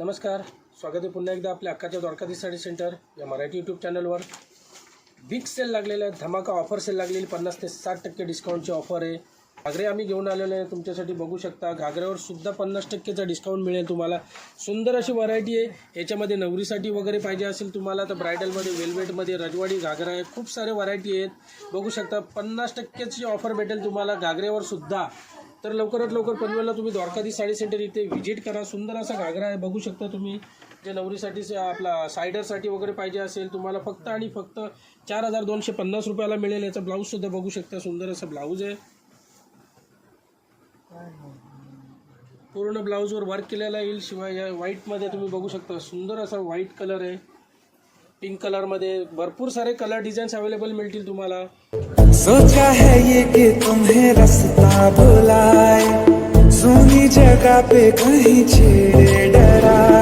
नमस्कार. स्वागत आहे पुन्हा एकदा आपल्या अक्काच्या द्वारकाधी साडी सेंटर या मराठी यूट्यूब चॅनलवर बिग सेल लागलेला आहे धमाका ऑफर सेल लागलेली पन्नास ते साठ टक्के डिस्काउंटची ऑफर आहे. घागरे आम्ही घेऊन आलेलो आहे. तुमच्यासाठी बघू शकता. घागऱ्यावर सुद्धा पन्नास टक्केचा डिस्काउंट मिळेल तुम्हाला. सुंदर अशी व्हरायटी आहे. याच्यामध्ये नवरीसाठी वगैरे पाहिजे असेल तुम्हाला तर ब्रायडलमध्ये वेलवेटमध्ये रजवाडी घागरा आहे खूप सारे व्हरायटी आहेत. बघू शकता पन्नास टक्क्याची ऑफर भेटेल तुम्हाला. घागरेवर सुद्धा. तर लवकरात लवकर पनवेलला तुम्ही द्वारकाधी साडी सेंटर इथे व्हिजिट करा. सुंदर असा घागरा आहे बघू शकता तुम्ही. जे नवरीसाठी आपला सायडरसाठी वगैरे पाहिजे असेल तुम्हाला फक्त आणि फक्त चार हजार दोनशे पन्नास रुपयाला मिळेल. याचा ब्लाऊजसुद्धा बघू शकता. सुंदर असा ब्लाऊज आहे. पूर्ण ब्लाऊजवर वर्क केलेला येईल. शिवाय या व्हाईटमध्ये तुम्ही बघू शकता. सुंदर असा व्हाईट कलर आहे. पिंक कलरमध्ये भरपूर सारे कलर डिझाईन्स अवेलेबल मिळतील तुम्हाला. सोचा है ये कि तुम्हें रस्ता बुलाए। सोनी जगह पे कहीं छेड़े डराए